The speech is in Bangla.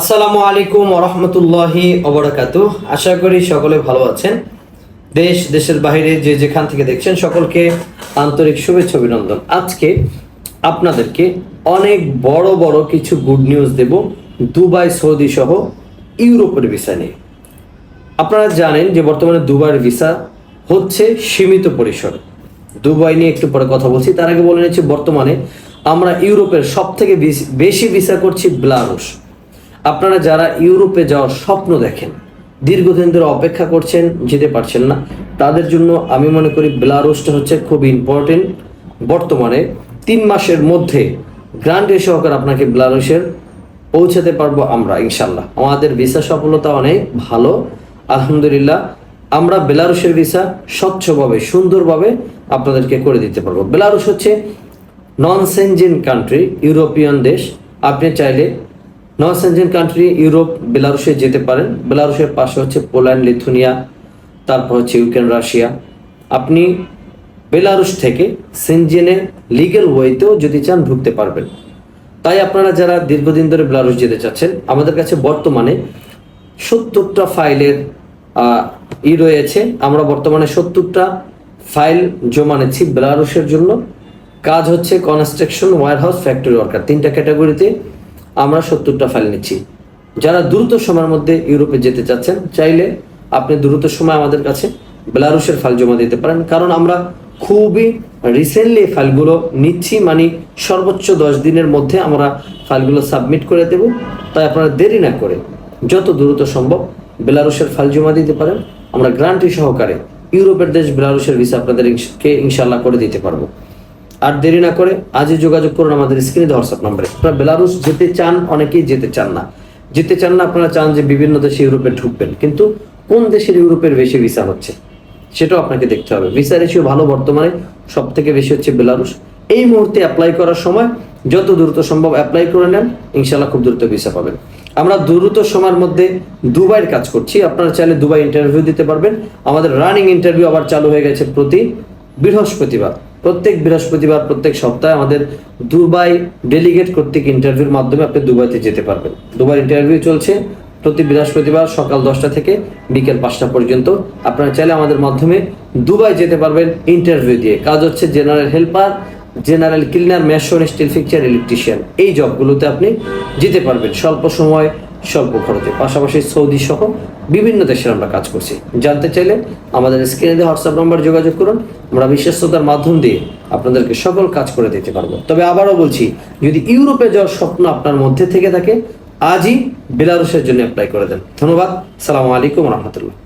আসসালামু আলাইকুম রহমতুল্লাহি অবরাকাতু আশা করি সকলে ভালো আছেন। দেশ, দেশের বাইরে যে যেখান থেকে দেখছেন সকলকে আন্তরিক শুভেচ্ছা, অভিনন্দন। আজকে আপনাদেরকে অনেক বড় বড় কিছু গুড নিউজ দেব দুবাই, সৌদি সহ ইউরোপের ভিসা নিয়ে। আপনারা জানেন যে বর্তমানে দুবাইয়ের ভিসা হচ্ছে সীমিত পরিসর। দুবাই নিয়ে একটু পরে কথা বলছি। তার আগে বলে নিচ্ছি, বর্তমানে আমরা ইউরোপের সব থেকে বেশি ভিসা করছি বেলারুশ। আপনারা যারা ইউরোপে যাওয়ার স্বপ্ন দেখেন, দীর্ঘদিন ধরে অপেক্ষা করছেন, যেতে পারছেন না, তাদের জন্য আমি মনে করি বেলারুসটা হচ্ছে খুব ইম্পর্টেন্ট বর্তমানে তিন মাসের মধ্যে গ্রান্ডে সহকারে আপনাকে বেলারুসের পৌঁছাতে পারব আমরা ইনশাল্লাহ আমাদের ভিসা সফলতা অনেক ভালো। আলহামদুলিল্লাহ, আমরা বেলারুসের ভিসা স্বচ্ছভাবে, সুন্দরভাবে আপনাদেরকে করে দিতে পারব। বেলারুস হচ্ছে নন সেনজেন কান্ট্রি ইউরোপিয়ান দেশ। আপনি চাইলে নন সেনজেন কান্ট্রি, ইউরোপ বেলারুসে যেতে পারেন। বেলারুসের পাশে হচ্ছে পোল্যান্ড, লিথুনিয়া, তারপর হচ্ছে ইউক্রেন, রাশিয়া। আপনি বেলারুস থেকে সেনজেনের লিগেল ওয়েতেও যদি চান ঢুকতে পারবেন। তাই আপনারা যারা দীর্ঘদিন ধরে বেলারুস যেতে চাচ্ছেন, আমাদের কাছে বর্তমানে সত্তরটা ফাইলের ই রয়েছে। আমরা বর্তমানে সত্তরটা ফাইল জমা নিচ্ছি বেলারুসের জন্য। কাজ হচ্ছে কনস্ট্রাকশন, ওয়ারহাউস, ফ্যাক্টরি ওয়ার্কার। তিনটা ক্যাটাগরিতে আমরা সত্তরটা ফাইল নিচ্ছি। যারা দ্রুত সময়ের মধ্যে ইউরোপে যেতে চাচ্ছেন, চাইলে আপনি দ্রুত সময় আমাদের কাছে বেলারুসের ফাইল জমা দিতে পারেন। কারণ আমরা খুবই রিসেন্টলি ফাইলগুলো নিচ্ছি মানে সর্বোচ্চ দশ দিনের মধ্যে আমরা ফাইলগুলো সাবমিট করে দেব। তাই আপনারা দেরি না করে যত দ্রুত সম্ভব বেলারুসের ফাইল জমা দিতে পারেন। আমরা গ্রান্টি সহকারে ইউরোপের দেশ বেলারুসের ভিসা আপনাদেরকে ইনশাল্লাহ করে দিতে পারব। আর দেরি না করে আজই যোগাযোগ করুন আমাদের স্ক্রিনে হোয়াটসঅ্যাপ নম্বরে। আপনারা বেলারুস যেতে চান, অনেকেই যেতে চান না। যেতে চান না, আপনারা চান যে বিভিন্ন দেশে ইউরোপে ঢুকবেন। কিন্তু কোন দেশের ইউরোপের বেশি ভিসা হচ্ছে, সেটাও আপনাকে দেখতে হবে। ভিসা রেশিও ভালো বর্তমানে সব থেকে বেশি হচ্ছে বেলারুস এই মুহূর্তে অ্যাপ্লাই করার সময় যত দ্রুত সম্ভব অ্যাপ্লাই করে নেন ইনশাল্লাহ খুব দ্রুত ভিসা পাবেন। আমরা দ্রুত সময়ের মধ্যে দুবাইয়ের কাজ করছি। আপনারা চাইলে দুবাই ইন্টারভিউ দিতে পারবেন। আমাদের রানিং ইন্টারভিউ আবার চালু হয়ে গেছে প্রতি বৃহস্পতিবার। প্রত্যেক বৃহস্পতিবার, প্রত্যেক সপ্তাহে আমাদের দুবাই ডেলিগেট কর্তৃক ইন্টারভিউর মাধ্যমে আপনি দুবাইতে যেতে পারবেন। দুবাই ইন্টারভিউ চলছে প্রতি বৃহস্পতিবার সকাল দশটা থেকে বিকেল পাঁচটা পর্যন্ত। আপনারা চাইলে আমাদের মাধ্যমে দুবাই যেতে পারবেন ইন্টারভিউ দিয়ে। কাজ হচ্ছে general helper, general cleaner mason steel fixture, electrician. এই জবগুলোতে আপনি যেতে পারবেন। স্বল্প সময় স্বল্প খরচে। পাশাপাশি সৌদি সহ বিভিন্ন দেশের আমরা কাজ করছি। জানতে চাইলে আমাদের স্ক্রিনে দিয়ে হোয়াটসঅ্যাপ নাম্বার যোগাযোগ করুন। আমরা বিশ্বস্ততার মাধ্যম দিয়ে আপনাদেরকে সকল কাজ করে দিতে পারব। তবে আবারও বলছি, যদি ইউরোপে যাওয়ার স্বপ্ন আপনার মধ্যে থেকে থাকে, আজই বেলারুসের জন্য অ্যাপ্লাই করে দেন। ধন্যবাদ। সালামু আলাইকুম রহমতুল্লাহ।